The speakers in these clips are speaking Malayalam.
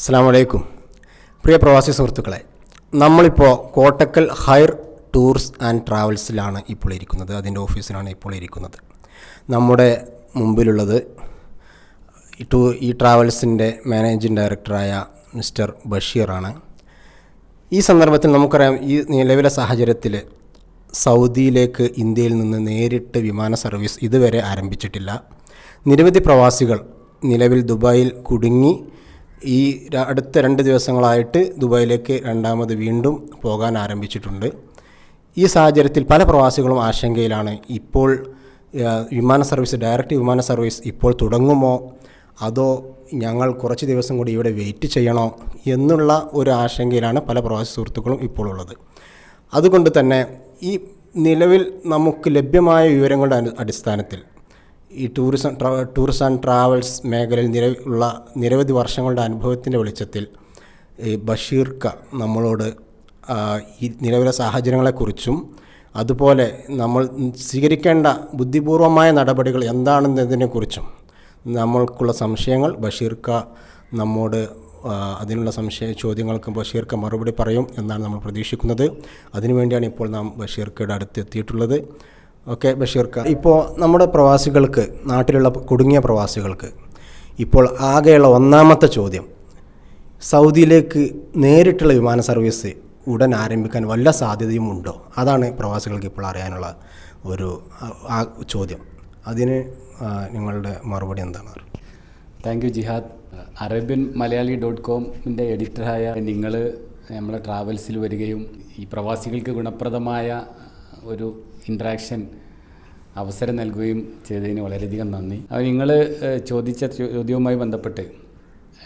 അസ്സാം വലൈക്കും പ്രിയ പ്രവാസി സുഹൃത്തുക്കളെ നമ്മളിപ്പോൾ കോട്ടക്കൽ ഹയർ ടൂർസ് ആൻഡ് ട്രാവൽസിലാണ് ഇപ്പോൾ ഇരിക്കുന്നത്. അതിന്റെ ഓഫീസിലാണ് ഇപ്പോൾ ഇരിക്കുന്നത്. നമ്മുടെ മുമ്പിലുള്ളത് ടൂ ഈ ട്രാവൽസിന്റെ മാനേജിംഗ് ഡയറക്ടറായ മിസ്റ്റർ ബഷീറാണ്. ഈ സന്ദർഭത്തിൽ നമുക്കറിയാം ഈ നിലവിലെ സാഹചര്യത്തിൽ സൗദിയിലേക്ക് ഇന്ത്യയിൽ നിന്ന് നേരിട്ട് വിമാന സർവീസ് ഇതുവരെ ആരംഭിച്ചിട്ടില്ല. നിരവധി പ്രവാസികൾ നിലവിൽ ദുബായിൽ കുടുങ്ങി ഈ അടുത്ത രണ്ട് ദിവസങ്ങളായിട്ട് ദുബായിലേക്ക് രണ്ടാമത് വീണ്ടും പോകാൻ ആരംഭിച്ചിട്ടുണ്ട്. ഈ സാഹചര്യത്തിൽ പല പ്രവാസികളും ആശങ്കയിലാണ്. ഇപ്പോൾ വിമാന സർവീസ് ഡയറക്റ്റ് വിമാന സർവീസ് ഇപ്പോൾ തുടങ്ങുമോ? അതോ ഞങ്ങൾ കുറച്ച് ദിവസം കൂടി ഇവിടെ വെയിറ്റ് ചെയ്യണോ? എന്നുള്ള ഒരു ആശങ്കയിലാണ് പല പ്രവാസി സുഹൃത്തുക്കളും ഇപ്പോൾ ഉള്ളത്. അതുകൊണ്ട് തന്നെ ഈ നിലവിൽ നമുക്ക് ലഭ്യമായ വിവരങ്ങളുടെ അടിസ്ഥാനത്തിൽ ഈ ടൂറിസം ടൂറിസം ആൻഡ് ട്രാവൽസ് മേഖലയിൽ നിര ഉള്ള നിരവധി വർഷങ്ങളുടെ അനുഭവത്തിന്റെ വെളിച്ചത്തിൽ ഈ ബഷീർക്ക നമ്മളോട് ഈ നിലവിലെ സാഹചര്യങ്ങളെക്കുറിച്ചും അതുപോലെ നമ്മൾ സ്വീകരിക്കേണ്ട ബുദ്ധിപൂർവമായ നടപടികൾ എന്താണെന്നതിനെക്കുറിച്ചും നമ്മൾക്കുള്ള സംശയങ്ങൾ ബഷീർക്ക നമ്മോട് അതിനുള്ള സംശയ ചോദ്യങ്ങൾക്കും ബഷീർക്ക മറുപടി പറയും എന്നാണ് നമ്മൾ പ്രതീക്ഷിക്കുന്നത്. അതിനുവേണ്ടിയാണ് ഇപ്പോൾ നാം ബഷീർക്കയുടെ അടുത്ത് എത്തിയിട്ടുള്ളത്. ഓക്കെ ബഷീർക്ക. ഇപ്പോൾ നമ്മുടെ പ്രവാസികൾക്ക് നാട്ടിലുള്ള കുടുങ്ങിയ പ്രവാസികൾക്ക് ഇപ്പോൾ ആകെയുള്ള ഒന്നാമത്തെ ചോദ്യം സൗദിയിലേക്ക് നേരിട്ടുള്ള വിമാന സർവീസ് ഉടൻ ആരംഭിക്കാൻ വല്ല സാധ്യതയും ഉണ്ടോ? അതാണ് പ്രവാസികൾക്ക് ഇപ്പോൾ അറിയാനുള്ള ഒരു ചോദ്യം. അതിന് നിങ്ങളുടെ മറുപടി എന്താണ്? Thank you Jihad. Arabian Malayali dot കോമിന്റെ എഡിറ്ററായ നിങ്ങൾ നമ്മളെ ട്രാവൽസിൽ വരികയും ഈ പ്രവാസികൾക്ക് ഗുണപ്രദമായ ഒരു ഇൻട്രാക്ഷൻ അവസരം നൽകുകയും ചെയ്തതിന് വളരെയധികം നന്ദി. അപ്പോൾ നിങ്ങൾ ചോദിച്ച ചോദ്യവുമായി ബന്ധപ്പെട്ട്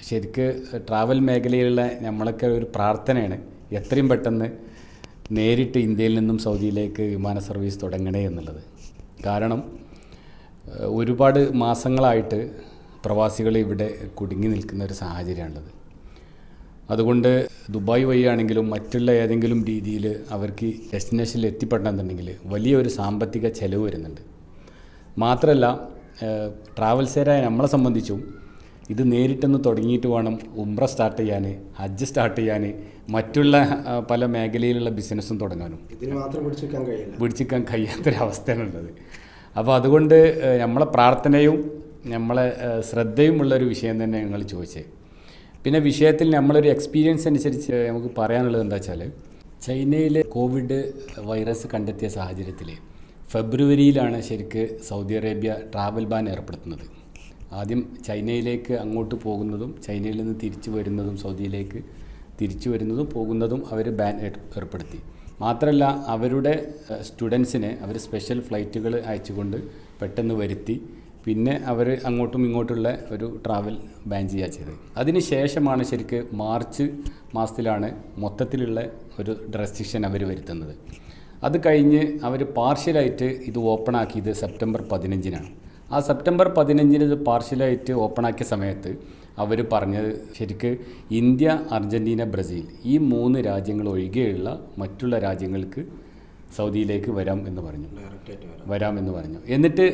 ശരിക്ക് ട്രാവൽ മേഖലയിലുള്ള നമ്മളൊക്കെ ഒരു പ്രാർത്ഥനയാണ്. എത്രയും പെട്ടെന്ന് നേരിട്ട് ഇന്ത്യയിൽ നിന്നും സൗദിയിലേക്ക് വിമാന സർവീസ് തുടങ്ങണേ എന്നുള്ളത്. കാരണം ഒരുപാട് മാസങ്ങളായിട്ട് പ്രവാസികൾ ഇവിടെ കുടുങ്ങി നിൽക്കുന്ന ഒരു സാഹചര്യമാണുള്ളത്. അതുകൊണ്ട് ദുബായ് വഴിയാണെങ്കിലും മറ്റുള്ള ഏതെങ്കിലും രീതിയിൽ അവർക്ക് ഡെസ്റ്റിനേഷനിൽ എത്തിപ്പെടണമെന്നുണ്ടെങ്കിൽ വലിയൊരു സാമ്പത്തിക ചെലവ് വരുന്നുണ്ട്. മാത്രമല്ല ട്രാവൽസേരായ നമ്മളെ സംബന്ധിച്ചും ഇത് നേരിട്ടൊന്ന് തുടങ്ങിയിട്ട് വേണം ഉംറ സ്റ്റാർട്ട് ചെയ്യാൻ ഹജ്ജ് സ്റ്റാർട്ട് ചെയ്യാൻ മറ്റുള്ള പല മേഖലയിലുള്ള ബിസിനസ്സും തുടങ്ങാനും. ഇതിന് മാത്രം പിടിച്ചിരിക്കാൻ കഴിയില്ല. പിടിച്ചിക്കാൻ കഴിയാത്തൊരവസ്ഥയാണുള്ളത്. അപ്പോൾ അതുകൊണ്ട് നമ്മളെ പ്രാർത്ഥനയും നമ്മളെ ശ്രദ്ധയുമുള്ളൊരു വിഷയം തന്നെ ഞങ്ങൾ ചോദിച്ചത്. പിന്നെ വിഷയത്തിൽ നമ്മളൊരു എക്സ്പീരിയൻസ് അനുസരിച്ച് നമുക്ക് പറയാനുള്ളത് എന്താ വെച്ചാൽ ചൈനയിൽ കോവിഡ് വൈറസ് കണ്ടെത്തിയ സാഹചര്യത്തിൽ ഫെബ്രുവരിയിലാണ് ശരിക്ക് സൗദി അറേബ്യ ട്രാവൽ ബാൻ ഏർപ്പെടുത്തുന്നത്. ആദ്യം ചൈനയിലേക്ക് അങ്ങോട്ട് പോകുന്നതും ചൈനയിൽ നിന്ന് തിരിച്ചു വരുന്നതും സൗദിയിലേക്ക് തിരിച്ചു വരുന്നതും പോകുന്നതും അവർ ബാൻ ഏർപ്പെടുത്തി. മാത്രമല്ല അവരുടെ സ്റ്റുഡൻസിനെ അവർ സ്പെഷ്യൽ ഫ്ലൈറ്റുകൾ അയച്ചുകൊണ്ട് പെട്ടെന്ന് വരുത്തി. പിന്നെ അവർ അങ്ങോട്ടും ഇങ്ങോട്ടുള്ള ഒരു ട്രാവൽ ബാൻ ചെയ്യുക ചെയ്തത്. അതിന് ശേഷമാണ് ശരിക്ക് മാർച്ച് മാസത്തിലാണ് മൊത്തത്തിലുള്ള ഒരു റെസ്ട്രിക്ഷൻ അവർ വരുത്തുന്നത്. അത് കഴിഞ്ഞ് അവർ പാർഷ്യലായിട്ട് ഇത് ഓപ്പൺ ആക്കിയത് സെപ്റ്റംബർ പതിനഞ്ചിനാണ്. ആ സെപ്റ്റംബർ പതിനഞ്ചിന് ഇത് പാർഷ്യലായിട്ട് ഓപ്പൺ ആക്കിയ സമയത്ത് അവർ പറഞ്ഞത് ശരിക്ക് ഇന്ത്യ അർജന്റീന ബ്രസീൽ ഈ മൂന്ന് രാജ്യങ്ങൾ ഒഴികെയുള്ള മറ്റുള്ള രാജ്യങ്ങൾക്ക് സൗദിയിലേക്ക് വരാം എന്ന് പറഞ്ഞു. വരാം. എന്ന് പറഞ്ഞു. എന്നിട്ട്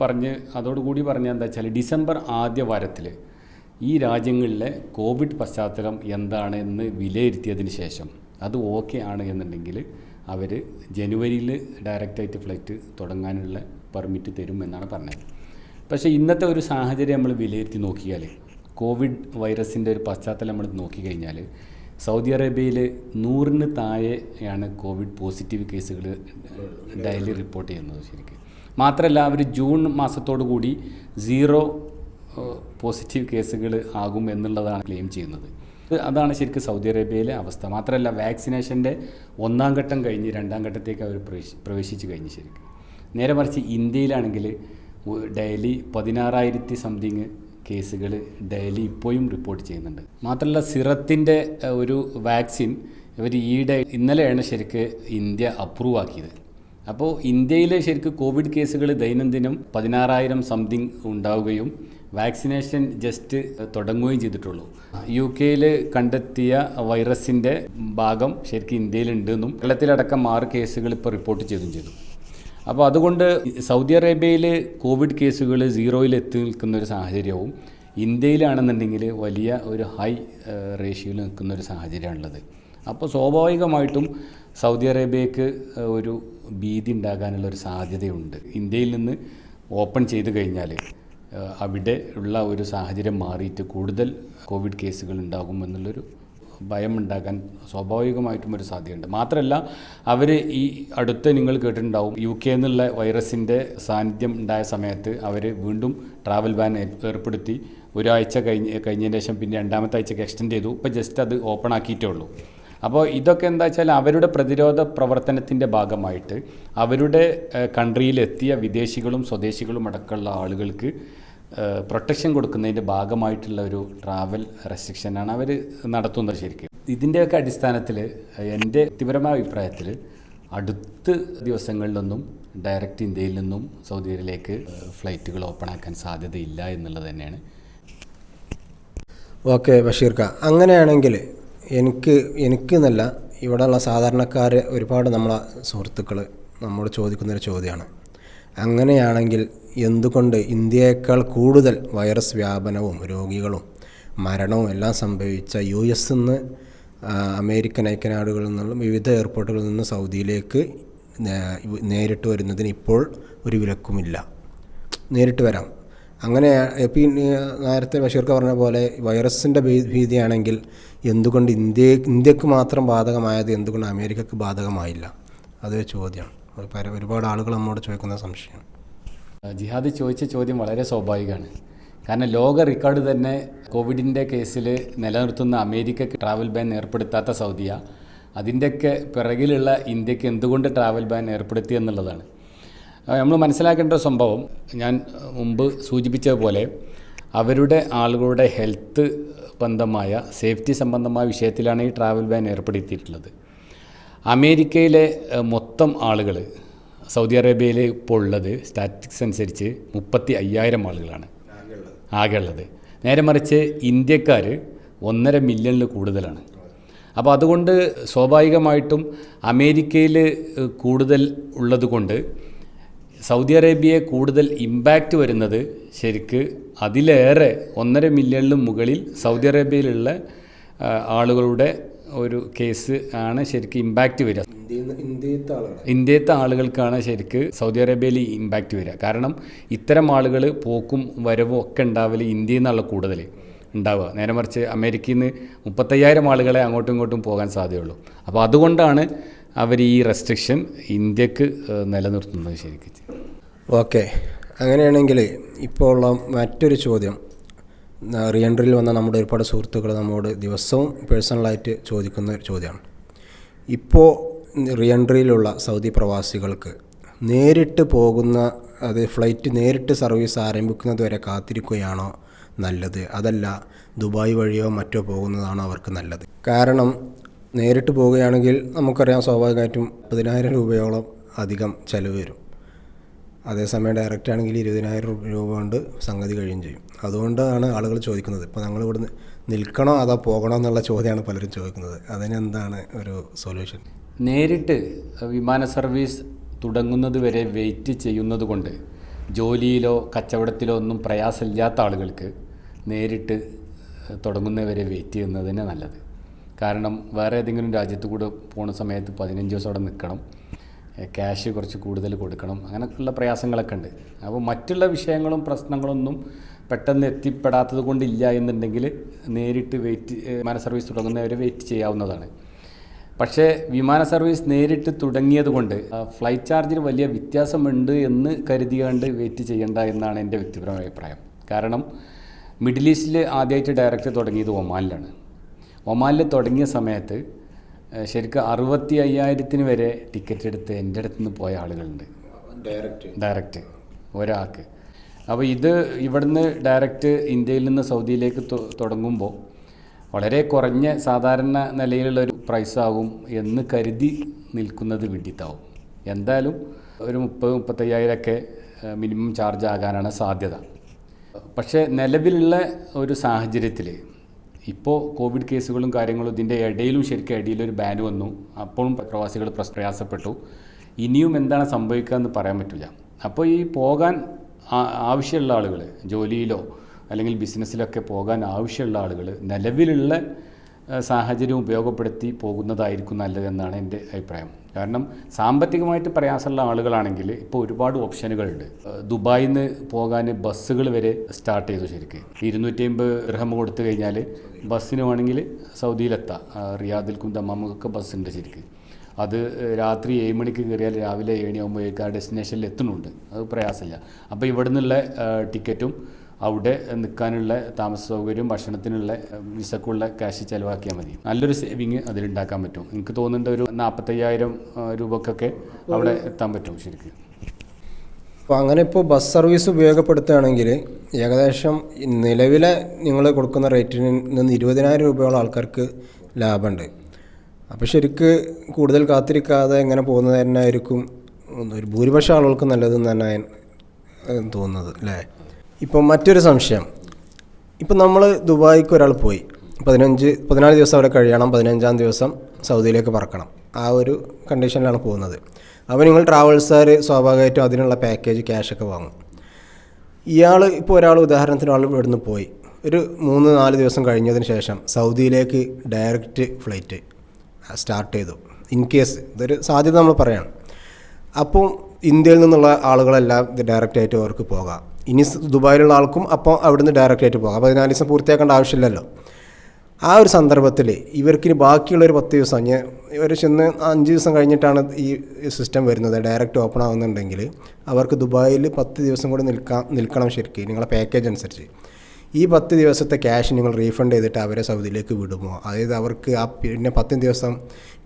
പറഞ്ഞ് അതോടുകൂടി പറഞ്ഞ എന്താ വെച്ചാൽ ഡിസംബർ ആദ്യ വാരത്തിൽ ഈ രാജ്യങ്ങളിലെ കോവിഡ് പശ്ചാത്തലം എന്താണ് എന്ന് വിലയിരുത്തിയതിന് ശേഷം അത് ഓക്കെ ആണ് എന്നുണ്ടെങ്കിൽ അവർ ജനുവരിയിൽ ഡയറക്റ്റായിട്ട് ഫ്ലൈറ്റ് തുടങ്ങാനുള്ള പെർമിറ്റ് തരും എന്നാണ് പറഞ്ഞത്. പക്ഷേ ഇന്നത്തെ ഒരു സാഹചര്യം നമ്മൾ വിലയിരുത്തി നോക്കിയാൽ കോവിഡ് വൈറസിന്റെ ഒരു പശ്ചാത്തലം നമ്മൾ നോക്കിക്കഴിഞ്ഞാൽ സൗദി അറേബ്യയിൽ നൂറിന് താഴെയാണ് കോവിഡ് പോസിറ്റീവ് കേസുകൾ ഡെയിലി റിപ്പോർട്ട് ചെയ്യുന്നത് ശരിക്കും. മാത്രമല്ല അവർ ജൂൺ മാസത്തോടു കൂടി സീറോ പോസിറ്റീവ് കേസുകൾ ആകും എന്നുള്ളതാണ് ക്ലെയിം ചെയ്യുന്നത്. അതാണ് ശരിക്കും സൗദി അറേബ്യയിലെ അവസ്ഥ. മാത്രമല്ല വാക്സിനേഷന്റെ ഒന്നാം ഘട്ടം കഴിഞ്ഞ് രണ്ടാം ഘട്ടത്തേക്ക് അവർ പ്രവേശി പ്രവേശിച്ച് കഴിഞ്ഞ് ശരിക്കും. നേരെ മറിച്ച് ഇന്ത്യയിലാണെങ്കിൽ ഡെയിലി പതിനാറായിരത്തി സംതിങ് കേസുകൾ ഡെയിലി ഇപ്പോഴും റിപ്പോർട്ട് ചെയ്യുന്നുണ്ട്. മാത്രമല്ല സിറത്തിന്റെ ഒരു വാക്സിൻ ഇവർ ഈയിടെ ഇന്നലെയാണ് ശരിക്ക് ഇന്ത്യ അപ്രൂവ് ആക്കിയത്. അപ്പോൾ ഇന്ത്യയിലെ ശരിക്ക് കോവിഡ് കേസുകൾ ദൈനംദിനം പതിനാറായിരം സംതിങ് ഉണ്ടാവുകയും വാക്സിനേഷൻ ജസ്റ്റ് തുടങ്ങുകയും ചെയ്തിട്ടുള്ളൂ. യു കെയിൽ കണ്ടെത്തിയ വൈറസിന്റെ ഭാഗം ശരിക്കും ഇന്ത്യയിലുണ്ടെന്നും കേരളത്തിലടക്കം ആറ് കേസുകൾ ഇപ്പോൾ റിപ്പോർട്ട് ചെയ്തും ചെയ്തു. അപ്പോൾ അതുകൊണ്ട് സൗദി അറേബ്യയിൽ കോവിഡ് കേസുകൾ സീറോയിൽ എത്തി നിൽക്കുന്ന ഒരു സാഹചര്യവും ഇന്ത്യയിലാണെന്നുണ്ടെങ്കിൽ വലിയ ഒരു ഹൈ റേഷ്യോയിൽ നിൽക്കുന്ന ഒരു സാഹചര്യമാണുള്ളത്. അപ്പോൾ സ്വാഭാവികമായിട്ടും സൗദി അറേബ്യക്ക് ഒരു ഭീതി ഉണ്ടാകാനുള്ള ഒരു സാധ്യതയുണ്ട്. ഇന്ത്യയിൽ നിന്ന് ഓപ്പൺ ചെയ്ത് കഴിഞ്ഞാൽ അവിടെ ഉള്ള ഒരു സാഹചര്യം മാറിയിട്ട് കൂടുതൽ കോവിഡ് കേസുകൾ ഉണ്ടാകുമെന്നുള്ളൊരു ഭയം ഉണ്ടാക്കാൻ സ്വാഭാവികമായിട്ടും ഒരു സാധ്യതയുണ്ട്. മാത്രമല്ല അവർ ഈ അടുത്ത് നിങ്ങൾ കേട്ടിട്ടുണ്ടാവും യു കെ എന്നുള്ള വൈറസിന്റെ സാന്നിധ്യം ഉണ്ടായ സമയത്ത് അവർ വീണ്ടും ട്രാവൽ ബാൻ ഏർപ്പെടുത്തി. ഒരാഴ്ച കഴിഞ്ഞ് കഴിഞ്ഞതിന് ശേഷം പിന്നെ രണ്ടാമത്തെ ആഴ്ചക്ക് എക്സ്റ്റെൻഡ് ചെയ്തു. ഇപ്പോൾ ജസ്റ്റ് അത് ഓപ്പൺ ആക്കിയിട്ടേ ഉള്ളൂ. അപ്പോൾ ഇതൊക്കെ എന്താ വെച്ചാൽ അവരുടെ പ്രതിരോധ പ്രവർത്തനത്തിന്റെ ഭാഗമായിട്ട് അവരുടെ കൺട്രിയിലെത്തിയ വിദേശികളും സ്വദേശികളും അടക്കമുള്ള ആളുകൾക്ക് പ്രൊട്ടക്ഷൻ കൊടുക്കുന്നതിന്റെ ഭാഗമായിട്ടുള്ള ഒരു ട്രാവൽ റെസ്ട്രിക്ഷനാണ് അവർ നടത്തുന്നത് ശരിക്കും. ഇതിന്റെയൊക്കെ അടിസ്ഥാനത്തിൽ എന്റെ വ്യക്തിപരമായ അഭിപ്രായത്തിൽ അടുത്ത ദിവസങ്ങളിലൊന്നും ഡയറക്റ്റ് ഇന്ത്യയിൽ നിന്നും സൗദി അറേബ്യയിലേക്ക് ഫ്ലൈറ്റുകൾ ഓപ്പൺ ആക്കാൻ സാധ്യതയില്ല എന്നുള്ളത് തന്നെയാണ്. ഓക്കെ ബഷീർക്ക. അങ്ങനെയാണെങ്കിൽ എനിക്ക് എനിക്ക് എന്നല്ല ഇവിടെയുള്ള സാധാരണക്കാർ ഒരുപാട് നമ്മളെ സുഹൃത്തുക്കൾ നമ്മോട് ചോദിക്കുന്നൊരു ചോദ്യമാണ് അങ്ങനെയാണെങ്കിൽ എന്തുകൊണ്ട് ഇന്ത്യയേക്കാൾ കൂടുതൽ വൈറസ് വ്യാപനവും രോഗികളും മരണവും എല്ലാം സംഭവിച്ച യു എസ് നിന്ന് അമേരിക്കൻ ഐക്യനാടുകളിൽ നിന്നുള്ള വിവിധ എയർപോർട്ടുകളിൽ നിന്ന് സൗദിയിലേക്ക് നേരിട്ട് വരുന്നതിന് ഇപ്പോൾ ഒരു വിലക്കുമില്ല. നേരിട്ട് വരാം. അങ്ങനെ പിന്നെ നേരത്തെ ബഷീർക്ക പറഞ്ഞ പോലെ വൈറസിന്റെ ഭീതിയാണെങ്കിൽ എന്തുകൊണ്ട് ഇന്ത്യ ഇന്ത്യയ്ക്ക് മാത്രം ബാധകമായത് എന്തുകൊണ്ട് അമേരിക്കക്ക് ബാധകമായില്ല? അതൊരു ചോദ്യമാണ്. ഒരുപാട് ആളുകൾ നമ്മോട് ചോദിക്കുന്ന സംശയം. ജിഹാദ് ചോദിച്ച ചോദ്യം വളരെ സ്വാഭാവികമാണ്. കാരണം ലോക റെക്കോർഡ് തന്നെ കോവിഡിന്റെ കേസിൽ നിലനിർത്തുന്ന അമേരിക്കക്ക് ട്രാവൽ ബാൻ ഏർപ്പെടുത്താത്ത സൗദിയ. അതിന്റെയൊക്കെ പിറകിലുള്ള ഇന്ത്യയ്ക്ക് എന്തുകൊണ്ട് ട്രാവൽ ബാൻ ഏർപ്പെടുത്തി എന്നുള്ളതാണ്. നമ്മൾ മനസ്സിലാക്കേണ്ട ഒരു സംഭവം ഞാൻ മുമ്പ് സൂചിപ്പിച്ചതുപോലെ അവരുടെ ആളുകളുടെ ഹെൽത്ത് ബന്ധമായ സേഫ്റ്റി സംബന്ധമായ വിഷയത്തിലാണ് ഈ ട്രാവൽ ബാൻ ഏർപ്പെടുത്തിയിട്ടുള്ളത്. അമേരിക്കയിലെ മൊത്തം ആളുകൾ സൗദി അറേബ്യയിൽ ഇപ്പോൾ ഉള്ളത് സ്റ്റാറ്റിക്സ് അനുസരിച്ച് മുപ്പത്തി അയ്യായിരം ആളുകളാണ്. ആകെ ഉള്ളത് നേരെ മറിച്ച് ഇന്ത്യക്കാർ ഒന്നര മില്യണിൽ കൂടുതലാണ്. അപ്പോൾ അതുകൊണ്ട് സ്വാഭാവികമായിട്ടും അമേരിക്കയിൽ കൂടുതൽ ഉള്ളതുകൊണ്ട് സൗദി അറേബ്യയെ കൂടുതൽ ഇമ്പാക്റ്റ് വരുന്നത് ശരിക്ക് അതിലേറെ ഒന്നര മില്യണിലും മുകളിൽ സൗദി അറേബ്യയിലുള്ള ആളുകളുടെ ഒരു കേസ് ആണ് ശരിക്കും ഇമ്പാക്റ്റ് വരിക. ഇന്ത്യത്തെ ആളുകൾ ഇന്ത്യത്തെ ആളുകൾക്കാണ് ശരിക്ക് സൗദി അറേബ്യയിൽ ഇമ്പാക്റ്റ് വരിക. കാരണം ഇത്തരം ആളുകൾ പോക്കും വരവും ഒക്കെ ഉണ്ടാവൽ ഇന്ത്യയിൽ നിന്നുള്ള കൂടുതൽ ഉണ്ടാവുക. നേരെ മറിച്ച് അമേരിക്കയിൽ നിന്ന് മുപ്പത്തയ്യായിരം ആളുകളെ അങ്ങോട്ടും ഇങ്ങോട്ടും പോകാൻ സാധ്യതയുള്ളൂ. അപ്പോൾ അതുകൊണ്ടാണ് അവർ ഈ റെസ്ട്രിക്ഷൻ ഇന്ത്യയ്ക്ക് നിലനിർത്തുന്നത് ശരിക്കും. ഓക്കെ. അങ്ങനെയാണെങ്കിൽ ഇപ്പോൾ ഉള്ള മറ്റൊരു ചോദ്യം. റീ വന്ന നമ്മുടെ ഒരുപാട് സുഹൃത്തുക്കൾ നമ്മോട് ദിവസവും പേഴ്സണലായിട്ട് ചോദിക്കുന്ന ഒരു ചോദ്യമാണ്. ഇപ്പോൾ റീ സൗദി പ്രവാസികൾക്ക് നേരിട്ട് പോകുന്ന അത് ഫ്ലൈറ്റ് നേരിട്ട് സർവീസ് ആരംഭിക്കുന്നത് വരെ കാത്തിരിക്കുകയാണോ നല്ലത്? അതല്ല ദുബായ് വഴിയോ മറ്റോ പോകുന്നതാണോ അവർക്ക് നല്ലത്? കാരണം നേരിട്ട് പോവുകയാണെങ്കിൽ നമുക്കറിയാം സ്വാഭാവികമായിട്ടും പതിനായിരം രൂപയോളം അധികം ചിലവ് വരും. അതേസമയം ഡയറക്റ്റ് ആണെങ്കിൽ ഇരുപതിനായിരം രൂപ കൊണ്ട് സംഗതി കഴിയും ചെയ്യും. അതുകൊണ്ടാണ് ആളുകൾ ചോദിക്കുന്നത് ഇപ്പോൾ ഞങ്ങൾ ഇവിടുന്ന് നിൽക്കണോ അതോ പോകണോ എന്നുള്ള ചോദ്യമാണ് പലരും ചോദിക്കുന്നത്. അതിനെന്താണ് ഒരു സൊല്യൂഷൻ നേരിട്ട് വിമാന സർവീസ് തുടങ്ങുന്നത് വരെ വെയിറ്റ് ചെയ്യുന്നത് കൊണ്ട് ജോലിയിലോ കച്ചവടത്തിലോ ഒന്നും പ്രയാസമില്ലാത്ത ആളുകൾക്ക് നേരിട്ട് തുടങ്ങുന്നവരെ വെയിറ്റ് ചെയ്യുന്നതിന് നല്ലത്. കാരണം വേറെ ഏതെങ്കിലും രാജ്യത്ത് കൂടെ പോണ സമയത്ത് പതിനഞ്ച് ദിവസം അവിടെ നിൽക്കണം. ക്യാഷ് കുറച്ച് കൂടുതൽ കൊടുക്കണം. അങ്ങനെയുള്ള പ്രയാസങ്ങളൊക്കെ ഉണ്ട്. അപ്പോൾ മറ്റുള്ള വിഷയങ്ങളും പ്രശ്നങ്ങളൊന്നും പെട്ടെന്ന് എത്തിപ്പെടാത്തത് കൊണ്ടില്ല എന്നുണ്ടെങ്കിൽ നേരിട്ട് വെയിറ്റ് വിമാന സർവീസ് തുടങ്ങുന്നവരെ വെയിറ്റ് ചെയ്യാവുന്നതാണ്. പക്ഷേ വിമാന സർവീസ് നേരിട്ട് തുടങ്ങിയത് കൊണ്ട് ഫ്ലൈറ്റ് ചാർജിന് വലിയ വ്യത്യാസമുണ്ട് എന്ന് കരുതിയാണ്ട് വെയിറ്റ് ചെയ്യേണ്ട എന്നാണ് എന്റെ വ്യക്തിപരമായ അഭിപ്രായം. കാരണം മിഡിൽ ഈസ്റ്റിൽ ആദ്യമായിട്ട് ഡയറക്റ്റ് തുടങ്ങിയത് ഒമാനിലാണ്. ഒമാനിൽ തുടങ്ങിയ സമയത്ത് ശരിക്കും അറുപത്തി അയ്യായിരത്തിന് വരെ ടിക്കറ്റ് എടുത്ത് എന്റെ അടുത്ത് നിന്ന് പോയ ആളുകളുണ്ട്. ഡയറക്റ്റ്? ഡയറക്റ്റ്. ഒരാൾക്ക്. അപ്പോൾ ഇത് ഇവിടുന്ന് ഡയറക്റ്റ് ഇന്ത്യയിൽ നിന്ന് സൗദിയിലേക്ക് തുടങ്ങുമ്പോൾ വളരെ കുറഞ്ഞ സാധാരണ നിലയിലുള്ള ഒരു പ്രൈസ് ആകും എന്ന് കരുതി നിൽക്കുന്നത് വിഡിത്താവും. എന്തായാലും ഒരു മുപ്പത് മുപ്പത്തയ്യായിരമൊക്കെ മിനിമം ചാർജ് ആകാനാണ് സാധ്യത. പക്ഷേ നിലവിലുള്ള ഒരു സാഹചര്യത്തിൽ ഇപ്പോൾ കോവിഡ് കേസുകളും കാര്യങ്ങളും ഇതിന്റെ ഇടയിലും ശരിക്കും ഇടയിലൊരു ബാൻ വന്നു. അപ്പോഴും പ്രവാസികൾ പ്രയാസപ്പെട്ടു. ഇനിയും എന്താണ് സംഭവിക്കുക എന്ന് പറയാൻ പറ്റില്ല. അപ്പോൾ ഈ പോകാൻ ആവശ്യമുള്ള ആളുകൾ ജോലിയിലോ അല്ലെങ്കിൽ ബിസിനസ്സിലൊക്കെ പോകാൻ ആവശ്യമുള്ള ആളുകൾ നിലവിലുള്ള സാഹചര്യം ഉപയോഗപ്പെടുത്തി പോകുന്നതായിരിക്കും നല്ലതെന്നാണ് എന്റെ അഭിപ്രായം. കാരണം സാമ്പത്തികമായിട്ട് പ്രയാസമുള്ള ആളുകളാണെങ്കിൽ ഇപ്പോൾ ഒരുപാട് ഓപ്ഷനുകളുണ്ട്. ദുബായിൽ നിന്ന് പോകാൻ ബസ്സുകൾ വരെ സ്റ്റാർട്ട് ചെയ്തു ശരിക്ക്. ഇരുന്നൂറ്റി അമ്പത് ഗ്രഹം കൊടുത്തു കഴിഞ്ഞാൽ ബസ്സിന് വേണമെങ്കിൽ സൗദിയിലെത്താം. റിയാദിൽ ദമ്മാമുക്കൊക്കെ ബസ്സുണ്ട് ശരിക്ക്. അത് രാത്രി ഏഴ് മണിക്ക് കയറിയാൽ രാവിലെ ഏഴ് മണിയാകുമ്പോഴേക്ക് ആ ഡെസ്റ്റിനേഷനിൽ എത്തുന്നുണ്ട്. അത് പ്രയാസമില്ല. അപ്പോൾ ഇവിടെ നിന്നുള്ള ടിക്കറ്റും നിൽക്കാനുള്ള താമസ സൗകര്യവും ഭക്ഷണത്തിനുള്ള വിസക്കുള്ള ക്യാഷ് ചിലവാക്കിയാൽ മതി. നല്ലൊരു സേവിങ് അതിലുണ്ടാക്കാൻ പറ്റും. എനിക്ക് തോന്നുന്നുണ്ട് ഒരു നാൽപ്പത്തയ്യായിരം രൂപക്കൊക്കെ അവിടെ എത്താൻ പറ്റും ശരിക്കും. അപ്പോൾ അങ്ങനെ ഇപ്പോൾ ബസ് സർവീസ് ഉപയോഗപ്പെടുത്തുകയാണെങ്കിൽ ഏകദേശം നിലവിലെ നിങ്ങൾ കൊടുക്കുന്ന റേറ്റിൽ നിന്ന് ഇരുപതിനായിരം രൂപയോളം ആൾക്കാർക്ക് ലാഭമുണ്ട്. അപ്പോൾ ശരിക്ക് കൂടുതൽ കാത്തിരിക്കാതെ എങ്ങനെ പോകുന്നത് തന്നെ ആയിരിക്കും ഒരു ഭൂരിപക്ഷം ആളുകൾക്ക് നല്ലതെന്ന് തന്നെ തോന്നുന്നത് അല്ലേ? ഇപ്പം മറ്റൊരു സംശയം. ഇപ്പം നമ്മൾ ദുബായിക്ക് ഒരാൾ പോയി. പതിനഞ്ച് പതിനാല് ദിവസം അവിടെ കഴിയണം. പതിനഞ്ചാം ദിവസം സൗദിയിലേക്ക് പറക്കണം. ആ ഒരു കണ്ടീഷനിലാണ് പോകുന്നത്. അപ്പോൾ നിങ്ങൾ ട്രാവൽസുകാർ സ്വാഭാവികമായിട്ടും അതിനുള്ള പാക്കേജ് ക്യാഷൊക്കെ വാങ്ങും. ഇയാൾ ഇപ്പോൾ ഒരാൾ ഉദാഹരണത്തിന് ആൾ ഇവിടുന്ന് പോയി. ഒരു മൂന്ന് നാല് ദിവസം കഴിഞ്ഞതിന് ശേഷം സൗദിയിലേക്ക് ഡയറക്റ്റ് ഫ്ലൈറ്റ് സ്റ്റാർട്ട് ചെയ്തു. ഇൻ കേസ് ഇതൊരു സാധ്യത നമ്മൾ പറയാണ്. അപ്പോൾ ഇന്ത്യയിൽ നിന്നുള്ള ആളുകളെല്ലാം ഇത് ഡയറക്റ്റ് ആയിട്ട് അവർക്ക് പോകാം. ഇനി ദുബായിലുള്ള ആൾക്കും അപ്പോൾ അവിടുന്ന് ഡയറക്റ്റ് ആയിട്ട് പോകാം. പതിനാല് ദിവസം പൂർത്തിയാക്കേണ്ട ആവശ്യമില്ലല്ലോ. ആ ഒരു സന്ദർഭത്തിൽ ഇവർക്കിനി ബാക്കിയുള്ള ഒരു പത്ത് ദിവസം ഞാൻ ഇവർ ചെന്ന് അഞ്ച് ദിവസം കഴിഞ്ഞിട്ടാണ് ഈ സിസ്റ്റം വരുന്നത്. ഡയറക്റ്റ് ഓപ്പൺ ആവുന്നുണ്ടെങ്കിൽ അവർക്ക് ദുബായിൽ പത്ത് ദിവസം കൂടി നിൽക്കാം നിൽക്കണം ശരിക്കും നിങ്ങളുടെ പാക്കേജ് അനുസരിച്ച്. ഈ പത്ത് ദിവസത്തെ ക്യാഷ് നിങ്ങൾ റീഫണ്ട് ചെയ്തിട്ട് അവരെ സൗദിയിലേക്ക് വിടുമോ? അതായത് അവർക്ക് ആ പിന്നെ പത്ത് ദിവസം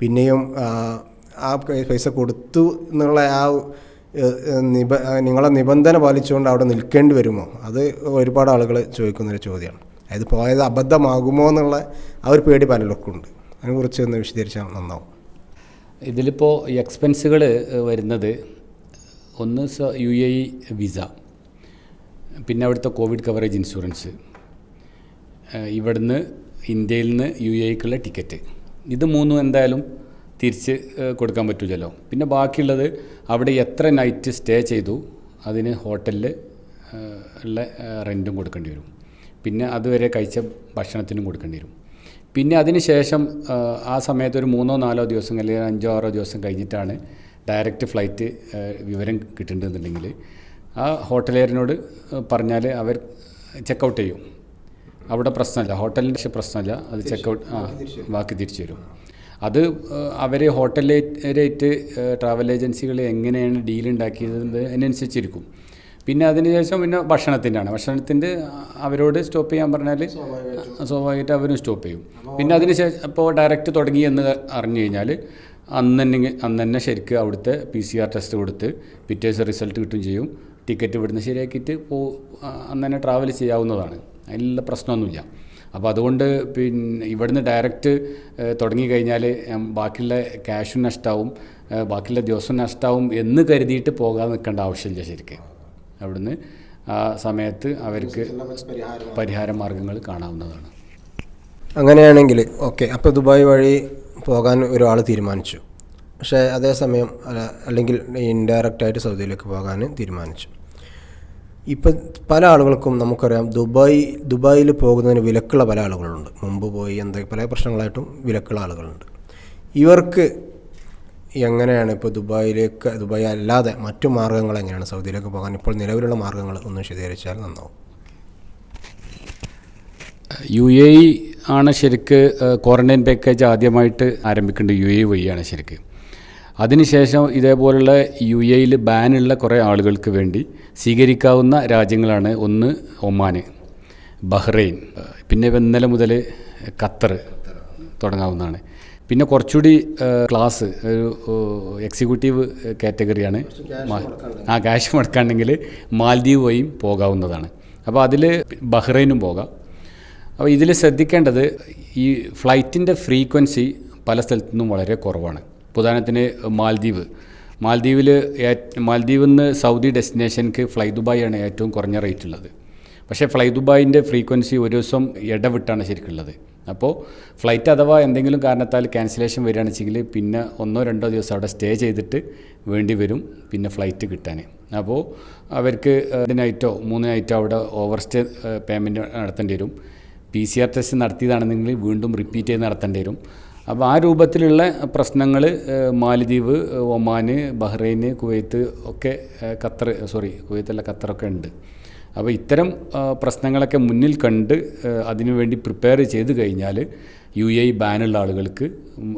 പിന്നെയും ആ, പൈസ കൊടുത്തു എന്നുള്ള ആ നിബ നിങ്ങളെ നിബന്ധന പാലിച്ചുകൊണ്ട് അവിടെ നിൽക്കേണ്ടി വരുമോ? അത് ഒരുപാട് ആളുകൾ ചോദിക്കുന്നൊരു ചോദ്യമാണ്. അതായത് പോയത് അബദ്ധമാകുമോ എന്നുള്ള ആ ഒരു പേടി പലർക്കും ഉണ്ട്. അതിനെക്കുറിച്ച് ഒന്ന് വിശദീകരിച്ചാൽ നന്നാവും. ഇതിലിപ്പോൾ എക്സ്പെൻസുകൾ വരുന്നത് ഒന്ന് യു എ ഇ വിസ പിന്നെ അവിടുത്തെ കോവിഡ് കവറേജ് ഇൻഷുറൻസ് ഇവിടുന്ന് ഇന്ത്യയിൽ നിന്ന് യു എക്കുള്ള ടിക്കറ്റ്. ഇത് മൂന്നും എന്തായാലും തിരിച്ച് കൊടുക്കാൻ പറ്റില്ലല്ലോ പിന്നെ ബാക്കിയുള്ളത് അവിടെ എത്ര നൈറ്റ് സ്റ്റേ ചെയ്തു അതിന് ഹോട്ടലിൽ ഉള്ള റെന്റും കൊടുക്കേണ്ടി വരും. പിന്നെ അതുവരെ കഴിച്ച ഭക്ഷണത്തിനും കൊടുക്കേണ്ടി വരും. പിന്നെ അതിന് ശേഷം ആ സമയത്ത് ഒരു മൂന്നോ നാലോ ദിവസം അല്ലെങ്കിൽ അഞ്ചോ ആറോ ദിവസം കഴിഞ്ഞിട്ടാണ് ഡയറക്റ്റ് ഫ്ലൈറ്റ് വിവരം കിട്ടുന്നുണ്ടെന്നുണ്ടെങ്കിൽ ആ ഹോട്ടലുകാരനോട് പറഞ്ഞാൽ അവർ ചെക്കൗട്ട് ചെയ്യും. അവിടെ പ്രശ്നമല്ല. ഹോട്ടലിന്റെ പ്രശ്നമല്ല. അത് ചെക്കൗട്ട് ആ ബാക്കി തിരിച്ചു തരും അത് അവർ ഹോട്ടലിലേറ്റ് ട്രാവൽ ഏജൻസികൾ എങ്ങനെയാണ് ഡീൽ ഉണ്ടാക്കിയത് അതിനനുസരിച്ചിരിക്കും. പിന്നെ അതിന് ശേഷം പിന്നെ ഭക്ഷണത്തിന്റെയാണ് ഭക്ഷണത്തിന്റെ അവരോട് സ്റ്റോപ്പ് ചെയ്യാൻ പറഞ്ഞാൽ സ്വാഭാവികമായിട്ട്. അവരും സ്റ്റോപ്പ് ചെയ്യും. പിന്നെ അതിന് ശേഷം ഇപ്പോൾ ഡയറക്റ്റ് തുടങ്ങി എന്ന് അറിഞ്ഞു കഴിഞ്ഞാൽ അന്ന് തന്നെ അന്ന് തന്നെ ശരിക്കും അവിടുത്തെ പി സി ആർ ടെസ്റ്റ് കൊടുത്ത് പിറ്റേ ദിവസം റിസൾട്ട് കിട്ടും ചെയ്യും. ടിക്കറ്റ് ഇവിടുന്ന് ശരിയാക്കിയിട്ട് പോ അന്ന് തന്നെ ട്രാവൽ ചെയ്യാവുന്നതാണ്. അതിലുള്ള പ്രശ്നമൊന്നുമില്ല. അപ്പോൾ അതുകൊണ്ട് പിന്നെ ഇവിടുന്ന് ഡയറക്റ്റ് തുടങ്ങിക്കഴിഞ്ഞാൽ ബാക്കിയുള്ള ക്യാഷും നഷ്ടമാവും ബാക്കിയുള്ള ദിവസവും നഷ്ടമാവും എന്ന് കരുതിയിട്ട് പോകാൻ നിൽക്കേണ്ട ആവശ്യമില്ല ശരിക്കും. അവിടുന്ന് ആ സമയത്ത് അവർക്ക് പരിഹാര മാർഗങ്ങൾ കാണാവുന്നതാണ്. അങ്ങനെയാണെങ്കിൽ ഓക്കെ അപ്പോൾ ദുബായ് വഴി പോകാൻ ഒരാൾ തീരുമാനിച്ചു. പക്ഷേ അതേസമയം അല്ല- അല്ലെങ്കിൽ ഇൻഡയറക്റ്റായിട്ട് സൗദിയിലേക്ക് പോകാൻ തീരുമാനിച്ചു. ഇപ്പം പല ആളുകൾക്കും നമുക്കറിയാം ദുബായ് ദുബായിൽ പോകുന്നതിന് വിലക്കുള്ള പല ആളുകളുണ്ട്. മുമ്പ് പോയി എന്തൊക്കെ പല പ്രശ്നങ്ങളായിട്ടും വിലക്കുള്ള ആളുകളുണ്ട്. ഇവർക്ക് എങ്ങനെയാണ് ഇപ്പോൾ ദുബായിലേക്ക് ദുബായ് അല്ലാതെ മറ്റു മാർഗങ്ങൾ എങ്ങനെയാണ് സൗദിയിലേക്ക് പോകാൻ ഇപ്പോൾ നിലവിലുള്ള മാർഗങ്ങൾ ഒന്ന് വിശദീകരിച്ചാൽ നന്നാവും. യു എ ആണ് ശരിക്ക് ക്വാറന്റൈൻ പാക്കേജ് ആദ്യമായിട്ട് ആരംഭിക്കേണ്ടത് യു എ വഴിയാണ് ശരിക്ക്. അതിനുശേഷം ഇതേപോലുള്ള യു എയിൽ ബാനുള്ള കുറേ ആളുകൾക്ക് വേണ്ടി സ്വീകരിക്കാവുന്ന രാജ്യങ്ങളാണ് ഒന്ന് ഒമാൻ ബഹ്റൈൻ പിന്നെ ഇന്നലെ മുതൽ ഖത്തർ തുടങ്ങാവുന്നതാണ്. പിന്നെ കുറച്ചുകൂടി ക്ലാസ് ഒരു എക്സിക്യൂട്ടീവ് കാറ്റഗറിയാണ് ആ ക്യാഷ് മുടക്കാണെങ്കിൽ മാലദ്വീപ് വഴിയും പോകാവുന്നതാണ്. അപ്പോൾ അതിൽ ബഹ്റൈനും പോകാം. അപ്പോൾ ഇതിൽ ശ്രദ്ധിക്കേണ്ടത് ഈ ഫ്ലൈറ്റിന്റെ ഫ്രീക്വൻസി പല സ്ഥലത്തു നിന്നും വളരെ കുറവാണ്. ഉദാഹരണത്തിന് മാൽദ്വീപ്. മാൽദ്വീപിൽ മാൽദ്വീപിൽ നിന്ന് സൗദി ഡെസ്റ്റിനേഷൻക്ക് ഫ്ലൈ ദുബായ് ആണ് ഏറ്റവും കുറഞ്ഞ റേറ്റ് ഉള്ളത് പക്ഷേ ഫ്ലൈ ദുബായിന്റെ ഫ്രീക്വൻസി ഒരു ദിവസം ഇടവിട്ടാണ് ശരിക്കുള്ളത്. അപ്പോൾ ഫ്ലൈറ്റ് അഥവാ എന്തെങ്കിലും കാരണത്താൽ ക്യാൻസലേഷൻ വരികയാണെന്ന് വെച്ചെങ്കിൽ പിന്നെ ഒന്നോ രണ്ടോ ദിവസം അവിടെ സ്റ്റേ ചെയ്തിട്ട് വേണ്ടി വരും പിന്നെ ഫ്ലൈറ്റ് കിട്ടാൻ. അപ്പോൾ അവർക്ക് നൈറ്റോ മൂന്ന് നൈറ്റോ അവിടെ ഓവർ സ്റ്റേ പേയ്മെന്റ് നടത്തേണ്ടി വരും. പി സി ആർ ടെസ്റ്റ് നടത്തിയതാണെന്നെങ്കിൽ വീണ്ടും റിപ്പീറ്റ് ചെയ്ത് നടത്തേണ്ടി വരും. അപ്പോൾ ആ രൂപത്തിലുള്ള പ്രശ്നങ്ങൾ മാലിദ്വീപ് ഒമാൻ ബഹ്റൈന് കുവൈത്ത് ഒക്കെ ഖത്തർ സോറി കുവൈത്തല്ല ഖത്തറൊക്കെ ഉണ്ട്. അപ്പോൾ ഇത്തരം പ്രശ്നങ്ങളൊക്കെ മുന്നിൽ കണ്ട് അതിനുവേണ്ടി പ്രിപ്പയർ ചെയ്ത് കഴിഞ്ഞാൽ യു എ ബാനുള്ള ആളുകൾക്ക്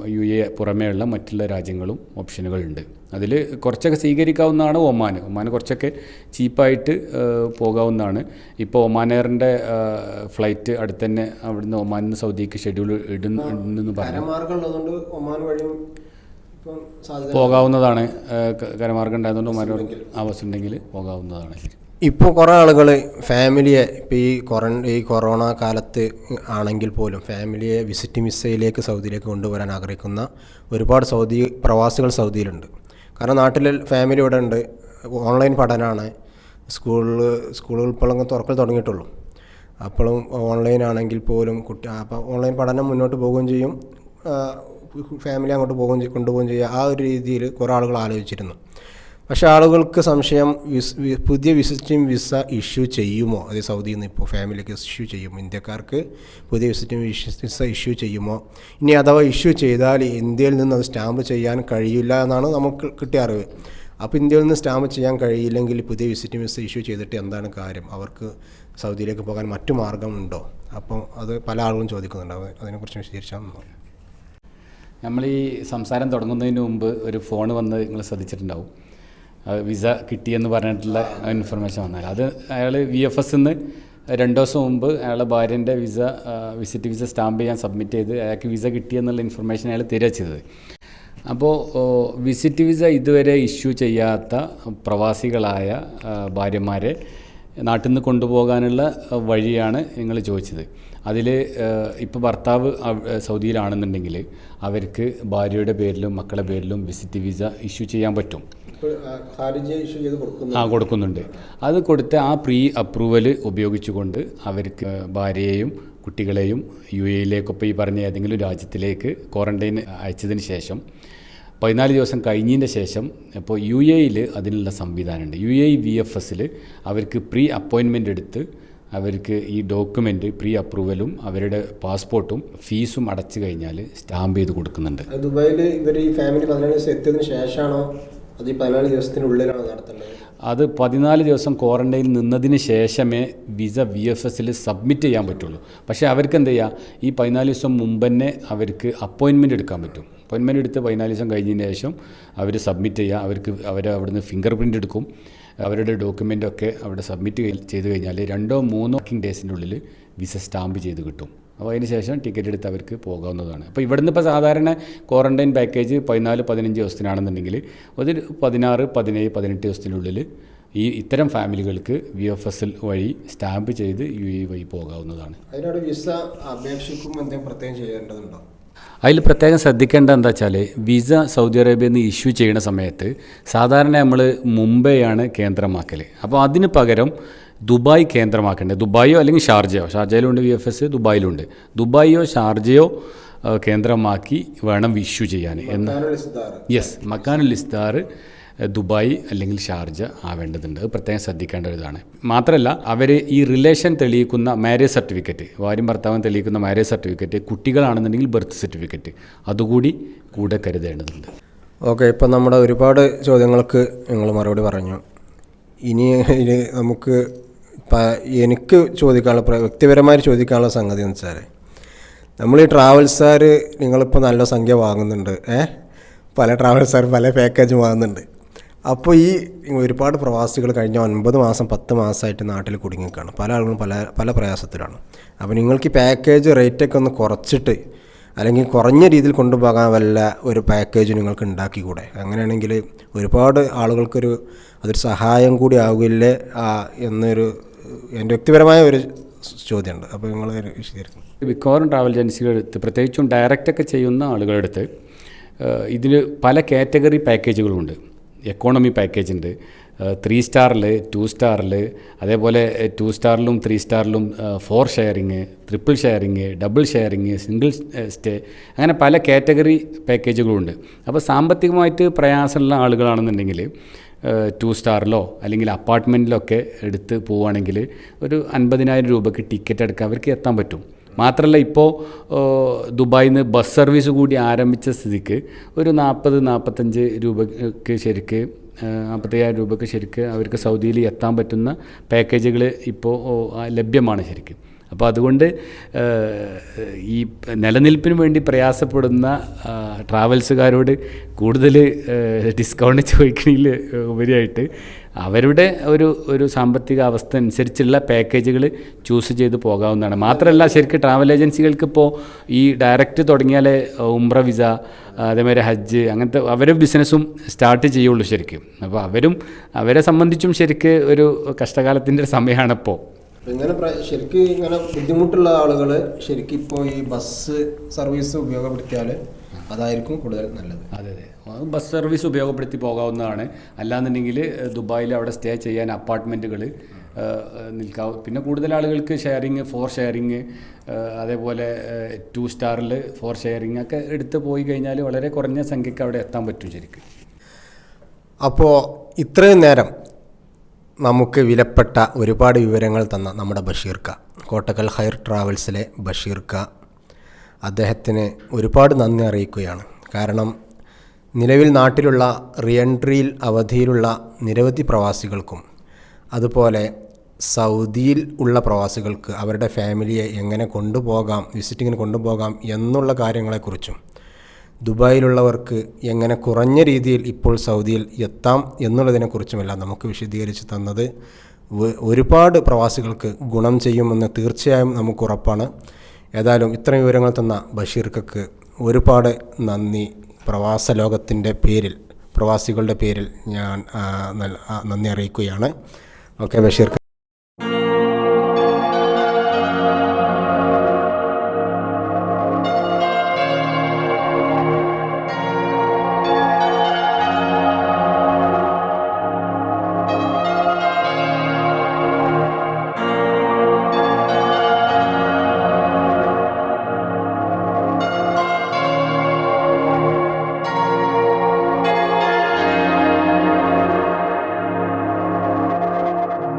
യു എ പുറമേയുള്ള മറ്റുള്ള രാജ്യങ്ങളും ഓപ്ഷനുകളുണ്ട് അതിൽ കുറച്ചൊക്കെ സ്വീകരിക്കാവുന്നതാണ് ഒമാൻ ഒമാൻ കുറച്ചൊക്കെ ചീപ്പായിട്ട് പോകാവുന്നതാണ്. ഇപ്പോൾ ഒമാൻ എയറിന്റെ ഫ്ലൈറ്റ് അടുത്ത് തന്നെ അവിടുന്ന് ഒമാൻ നിന്ന് സൗദിക്ക് ഷെഡ്യൂൾ ഇടുന്നുണ്ടെന്ന് പറഞ്ഞു. ഒമാൻ പോകാവുന്നതാണ്. കരമാർഗം ഉണ്ടായതുകൊണ്ട് ഒമാനോട് ആവശ്യമുണ്ടെങ്കിൽ പോകാവുന്നതാണ്. ശരി ഇപ്പോൾ കുറേ ആളുകൾ ഫാമിലിയെ ഇപ്പോൾ ഈ കൊറ ഈ കൊറോണ കാലത്ത് ആണെങ്കിൽ പോലും ഫാമിലിയെ വിസിറ്റ് മിസ്സയിലേക്ക് സൗദിയിലേക്ക് കൊണ്ടുവരാൻ ആഗ്രഹിക്കുന്ന ഒരുപാട് സൗദി പ്രവാസികൾ സൗദിയിലുണ്ട്. കാരണം നാട്ടിൽ ഫാമിലി ഇവിടെ ഉണ്ട്. ഓൺലൈൻ പഠനമാണ് സ്കൂളിൽ സ്കൂളുകൾ ഇപ്പോഴും തുറക്കൽ തുടങ്ങിയിട്ടുള്ളൂ. അപ്പോഴും ഓൺലൈൻ ആണെങ്കിൽ പോലും കുട്ടി അപ്പോൾ ഓൺലൈൻ പഠനം മുന്നോട്ട് പോവുകയും ചെയ്യും. ഫാമിലി അങ്ങോട്ട് പോകുകയും കൊണ്ടുപോവുകയും ചെയ്യുക ആ ഒരു രീതിയിൽ കുറേ ആളുകൾ ആലോചിച്ചിരുന്നു. പക്ഷേ ആളുകൾക്ക് സംശയം പുതിയ വിസിറ്റിംഗ് വിസ ഇഷ്യൂ ചെയ്യുമോ? അത് സൗദിയിൽ നിന്ന് ഇപ്പോൾ ഫാമിലിക്ക് ഇഷ്യൂ ചെയ്യും ഇന്ത്യക്കാർക്ക് പുതിയ വിസിറ്റിംഗ് വിസ ഇഷ്യൂ ചെയ്യുമോ? ഇനി അഥവാ ഇഷ്യൂ ചെയ്താൽ ഇന്ത്യയിൽ നിന്ന് അത് സ്റ്റാമ്പ് ചെയ്യാൻ കഴിയില്ല എന്നാണ് നമുക്ക് കിട്ടിയ അറിവ്. അപ്പോൾ ഇന്ത്യയിൽ നിന്ന് സ്റ്റാമ്പ് ചെയ്യാൻ കഴിയില്ലെങ്കിൽ പുതിയ വിസിറ്റിംഗ് വിസ ഇഷ്യൂ ചെയ്തിട്ട് എന്താണ് കാര്യം? അവർക്ക് സൗദിയിലേക്ക് പോകാൻ മറ്റു മാർഗമുണ്ടോ? അപ്പോൾ അത് പല ആളുകളും ചോദിക്കുന്നുണ്ട്. അതിനെക്കുറിച്ച് വിശദീകരിച്ചാൽ നന്നാവും. നമ്മൾ ഈ സംസാരം തുടങ്ങുന്നതിന് മുമ്പ് ഒരു ഫോൺ വന്ന് നിങ്ങൾ ശ്രദ്ധിച്ചിട്ടുണ്ടാവും. വിസ കിട്ടിയെന്ന് പറഞ്ഞിട്ടുള്ള ഇൻഫർമേഷൻ വന്നാൽ. അത് അയാൾ വി എഫ് എസ് നിന്ന് രണ്ട് ദിവസം മുമ്പ് അയാളെ ഭാര്യന്റെ വിസ വിസിറ്റ് വിസ സ്റ്റാമ്പ് ചെയ്യാൻ സബ്മിറ്റ് ചെയ്ത് അയാൾക്ക് വിസ കിട്ടിയെന്നുള്ള ഇൻഫർമേഷൻ അയാൾ തരിക ചെയ്തത് അപ്പോൾ വിസിറ്റ് വിസ ഇതുവരെ ഇഷ്യൂ ചെയ്യാത്ത പ്രവാസികളായ ഭാര്യമാരെ നാട്ടിൽ നിന്ന് കൊണ്ടുപോകാനുള്ള വഴിയാണ് നിങ്ങൾ ചോദിച്ചത്. അതിൽ ഇപ്പോൾ ഭർത്താവ് സൗദിയിലാണെന്നുണ്ടെങ്കിൽ അവർക്ക് ഭാര്യയുടെ പേരിലും മക്കളുടെ പേരിലും വിസിറ്റ് വിസ ഇഷ്യൂ ചെയ്യാൻ പറ്റും. ആ കൊടുക്കുന്നുണ്ട്. അത് കൊടുത്ത ആ പ്രീ അപ്രൂവൽ ഉപയോഗിച്ചുകൊണ്ട് അവർക്ക് ഭാര്യയെയും കുട്ടികളെയും യു എയിലേക്കൊപ്പം ഈ പറഞ്ഞ ഏതെങ്കിലും രാജ്യത്തിലേക്ക് ക്വാറന്റൈൻ അയച്ചതിന് ശേഷം പതിനാല് ദിവസം കഴിഞ്ഞതിന്റെ ശേഷം ഇപ്പോൾ യു എയിൽ അതിനുള്ള സംവിധാനമുണ്ട്. യു എ വി എഫ് എസിൽ അവർക്ക് പ്രീ അപ്പോയിൻമെന്റ് എടുത്ത് അവർക്ക് ഈ ഡോക്യുമെന്റ് പ്രീ അപ്രൂവലും അവരുടെ പാസ്പോർട്ടും ഫീസും അടച്ചു കഴിഞ്ഞാൽ സ്റ്റാമ്പ് ചെയ്ത് കൊടുക്കുന്നുണ്ട്. ദുബായിൽ ഇവർ ഈ ഫാമിലി പതിനാല് ദിവസം എത്തിയതിന് ശേഷമാണോ അത് പതിനാല് ദിവസത്തിനുള്ളിലാണ് നടത്തേണ്ടത്. അത് പതിനാല് ദിവസം ക്വാറന്റൈനിൽ നിന്നതിന് ശേഷമേ വിസ വി എഫ് എസിൽ സബ്മിറ്റ് ചെയ്യാൻ പറ്റുള്ളൂ. പക്ഷേ അവർക്ക് എന്ത് ചെയ്യുക ഈ പതിനാല് ദിവസം മുമ്പ് തന്നെ അവർക്ക് അപ്പോയിൻമെന്റ് എടുക്കാൻ പറ്റും. അപ്പോയിൻമെന്റ് എടുത്ത് പതിനാല് ദിവസം കഴിഞ്ഞതിന് ശേഷം അവർ സബ്മിറ്റ് ചെയ്യുക അവർക്ക് അവർ അവിടുന്ന് ഫിംഗർ പ്രിന്റ് എടുക്കും. അവരുടെ ഡോക്യുമെന്റൊക്കെ അവിടെ സബ്മിറ്റ് ചെയ്ത് കഴിഞ്ഞാൽ രണ്ടോ മൂന്നോ വർക്കിംഗ് ഡേയ്സിന്റെ ഉള്ളിൽ വിസ സ്റ്റാമ്പ് ചെയ്ത് കിട്ടും. അപ്പോൾ അതിന് ശേഷം ടിക്കറ്റ് എടുത്ത് അവർക്ക് പോകാവുന്നതാണ്. അപ്പോൾ ഇവിടുന്ന് ഇപ്പോൾ സാധാരണ ക്വാറന്റൈൻ പാക്കേജ് പതിനാല് പതിനഞ്ച് ദിവസത്തിനാണെന്നുണ്ടെങ്കിൽ ഒരു പതിനാറ് പതിനേഴ് പതിനെട്ട് ദിവസത്തിനുള്ളിൽ ഈ ഇത്തരം ഫാമിലികൾക്ക് വി എഫ് എസ് എൽ വഴി സ്റ്റാമ്പ് ചെയ്ത് യു എ വഴി പോകാവുന്നതാണ്. അതിനോട് വിസ അപേക്ഷിക്കുമ്പോൾ എന്തെങ്കിലും പ്രത്യേകം ചെയ്യേണ്ടതുണ്ടോ? അതിൽ പ്രത്യേകം ശ്രദ്ധിക്കേണ്ട എന്താ വെച്ചാൽ വിസ സൗദി അറേബ്യയിൽ നിന്ന് ഇഷ്യൂ ചെയ്യുന്ന സമയത്ത് സാധാരണ നമ്മൾ മുംബൈയാണ് കേന്ദ്രമാക്കൽ. അപ്പോൾ അതിന് പകരം ദുബായ് കേന്ദ്രമാക്കേണ്ടത്. ദുബായോ അല്ലെങ്കിൽ ഷാർജയോ? ഷാർജയിലുണ്ട് വി എഫ് എസ് ദുബായിലുണ്ട്. ദുബായിയോ ഷാർജയോ കേന്ദ്രമാക്കി വേണം ഇഷ്യൂ ചെയ്യാൻ എന്ന് യെസ് മക്കാനുൽ ഇസ്താർ ദുബായ് അല്ലെങ്കിൽ ഷാർജ ആവേണ്ടതുണ്ട്. അത് പ്രത്യേകം ശ്രദ്ധിക്കേണ്ട ഒരു ഇതാണ്. മാത്രമല്ല അവർ ഈ റിലേഷൻ തെളിയിക്കുന്ന മാരേജ് സർട്ടിഫിക്കറ്റ് ഭാര്യയും ഭർത്താവും തെളിയിക്കുന്ന മാരേജ് സർട്ടിഫിക്കറ്റ് കുട്ടികളാണെന്നുണ്ടെങ്കിൽ ബർത്ത് സർട്ടിഫിക്കറ്റ് അതുകൂടി കൂടെ കരുതേണ്ടതുണ്ട്. ഓക്കെ ഇപ്പം നമ്മുടെ ഒരുപാട് ചോദ്യങ്ങൾക്ക് നിങ്ങൾ മറുപടി പറഞ്ഞു. ഇനി ഇനി നമുക്ക് പ- എനിക്ക് ചോദിക്കാനുള്ള വ്യക്തിപരമായി ചോദിക്കാനുള്ള സംഗതി എന്ന് വെച്ചാൽ നമ്മൾ ഈ ട്രാവൽസുകാർ നിങ്ങളിപ്പോൾ നല്ല സംഖ്യ വാങ്ങുന്നുണ്ട് ഏ? പല ട്രാവൽസുകാർ പല പാക്കേജ് വാങ്ങുന്നുണ്ട്. അപ്പോൾ ഈ ഒരുപാട് പ്രവാസികൾ കഴിഞ്ഞ ഒൻപത് മാസം പത്ത് മാസമായിട്ട് നാട്ടിൽ കുടുങ്ങിക്കാണ്. പല ആളുകളും പല പല പ്രയാസത്തിലാണ്. അപ്പോൾ നിങ്ങൾക്ക് ഈ പാക്കേജ് റേറ്റൊക്കെ ഒന്ന് കുറച്ചിട്ട് അല്ലെങ്കിൽ കുറഞ്ഞ രീതിയിൽ കൊണ്ടുപോകാൻ വല്ല ഒരു പാക്കേജ് നിങ്ങൾക്ക് ഉണ്ടാക്കിക്കൂടെ? അങ്ങനെയാണെങ്കിൽ ഒരുപാട് ആളുകൾക്കൊരു അതൊരു സഹായം കൂടി ആകില്ലേ എന്നൊരു എന്റെ വ്യക്തിപരമായ ഒരു ചോദ്യമുണ്ട്. അപ്പോൾ നിങ്ങൾ മിക്കവാറും ട്രാവൽ ഏജൻസികളെടുത്ത് പ്രത്യേകിച്ചും ഡയറക്റ്റൊക്കെ ചെയ്യുന്ന ആളുകളെടുത്ത് ഇതിൽ പല കാറ്റഗറി പാക്കേജുകളുണ്ട്. എക്കോണമി പാക്കേജ് ഉണ്ട് ത്രീ സ്റ്റാറിൽ ടു സ്റ്റാറിൽ അതേപോലെ ടു സ്റ്റാറിലും three സ്റ്റാറിലും four sharing triple sharing double sharing single stay അങ്ങനെ പല കാറ്റഗറി പാക്കേജുകളുണ്ട്. അപ്പോൾ സാമ്പത്തികമായിട്ട് പ്രയാസമുള്ള ആളുകളാണെന്നുണ്ടെങ്കിൽ ടു സ്റ്റാറിലോ അല്ലെങ്കിൽ അപ്പാർട്ട്മെന്റിലൊക്കെ എടുത്ത് പോവുകയാണെങ്കിൽ ഒരു അൻപതിനായിരം രൂപയ്ക്ക് ടിക്കറ്റ് എടുക്കാൻ അവർക്ക് എത്താൻ പറ്റും. മാത്രമല്ല ഇപ്പോൾ ദുബായിൽ നിന്ന് ബസ് സർവീസ് കൂടി ആരംഭിച്ച സ്ഥിതിക്ക് ഒരു നാൽപ്പത് നാൽപ്പത്തഞ്ച് രൂപയ്ക്ക് ശരിക്ക് നാൽപ്പത്തയ്യായിരം രൂപയ്ക്ക് ശരിക്ക് അവർക്ക് സൗദിയിൽ എത്താൻ പറ്റുന്ന പാക്കേജുകൾ ഇപ്പോൾ ലഭ്യമാണ് ശരിക്കും. അപ്പോൾ അതുകൊണ്ട് ഈ നിലനിൽപ്പിന് വേണ്ടി പ്രയാസപ്പെടുന്ന ട്രാവൽസുകാരോട് കൂടുതൽ ഡിസ്കൗണ്ട് ചോദിക്കുന്നതിൽ ഉപരിയായിട്ട് അവരുടെ ഒരു ഒരു സാമ്പത്തിക അവസ്ഥ അനുസരിച്ചുള്ള പാക്കേജുകൾ ചൂസ് ചെയ്ത് പോകാവുന്നതാണ്. മാത്രമല്ല ശരിക്കും ട്രാവൽ ഏജൻസികൾക്ക് ഇപ്പോൾ ഈ ഡയറക്റ്റ് തുടങ്ങിയാലേ ഉംറ വിസ അതേമാതിരി ഹജ്ജ് അങ്ങനത്തെ അവരെ ബിസിനസ്സും സ്റ്റാർട്ട് ചെയ്യുള്ളൂ ശരിക്കും. അപ്പോൾ അവരും അവരെ സംബന്ധിച്ചും ശരിക്ക് ഒരു കഷ്ടകാലത്തിന്റെ സമയമാണിപ്പോൾ. ഇങ്ങനെ ശരിക്ക് ഇങ്ങനെ ബുദ്ധിമുട്ടുള്ള ആളുകൾ ശരിക്കും ഇപ്പോൾ ഈ ബസ് സർവീസ് ഉപയോഗപ്പെടുത്തിയാൽ അതായിരിക്കും കൂടുതൽ നല്ലത്. അതെ അതെ. അത് ബസ് സർവീസ് ഉപയോഗപ്പെടുത്തി പോകാവുന്നതാണ്. അല്ലാന്നുണ്ടെങ്കിൽ ദുബായിൽ അവിടെ സ്റ്റേ ചെയ്യാൻ അപ്പാർട്ട്മെന്റുകൾ നിൽക്കാവും പിന്നെ കൂടുതൽ ആളുകൾക്ക് ഷെയറിങ് ഫോർ ഷെയറിങ് അതേപോലെ ടു സ്റ്റാറിൽ ഫോർ ഷെയറിങ് ഒക്കെ എടുത്ത് പോയി കഴിഞ്ഞാൽ വളരെ കുറഞ്ഞ സംഖ്യക്ക് അവിടെ എത്താൻ പറ്റും ശരിക്കും. അപ്പോൾ ഇത്രയും നേരം നമുക്ക് വിലപ്പെട്ട ഒരുപാട് വിവരങ്ങൾ തന്ന നമ്മുടെ ബഷീർക്ക. കോട്ടക്കൽ ഹയർ ട്രാവൽസിലെ ബഷീർക്ക അദ്ദേഹത്തിന് ഒരുപാട് നന്ദി അറിയിക്കുകയാണ്. കാരണം നിലവിൽ നാട്ടിലുള്ള റിയൻട്രിയിൽ അവധിയിലുള്ള നിരവധി പ്രവാസികൾക്കും അതുപോലെ സൗദിയിൽ ഉള്ള പ്രവാസികൾക്ക് അവരുടെ ഫാമിലിയെ എങ്ങനെ കൊണ്ടുപോകാം വിസിറ്റിങ്ങിന് കൊണ്ടുപോകാം എന്നുള്ള കാര്യങ്ങളെക്കുറിച്ചും ദുബായിലുള്ളവർക്ക് എങ്ങനെ കുറഞ്ഞ രീതിയിൽ ഇപ്പോൾ സൗദിയിൽ എത്താം എന്നുള്ളതിനെക്കുറിച്ചുമെല്ലാം നമുക്ക് വിശദീകരിച്ച് തന്നത്. ഒരുപാട് പ്രവാസികൾക്ക് ഗുണം ചെയ്യുമെന്ന് തീർച്ചയായും നമുക്ക് ഉറപ്പാണ്. ഏതായാലും ഇത്രയും വിവരങ്ങൾ തന്ന ബഷീർക്കക്ക് ഒരുപാട് നന്ദി. പ്രവാസ ലോകത്തിന്റെ പേരിൽ പ്രവാസികളുടെ പേരിൽ ഞാൻ നന്ദി അറിയിക്കുകയാണ്. ഓക്കെ ബഷീർക്ക.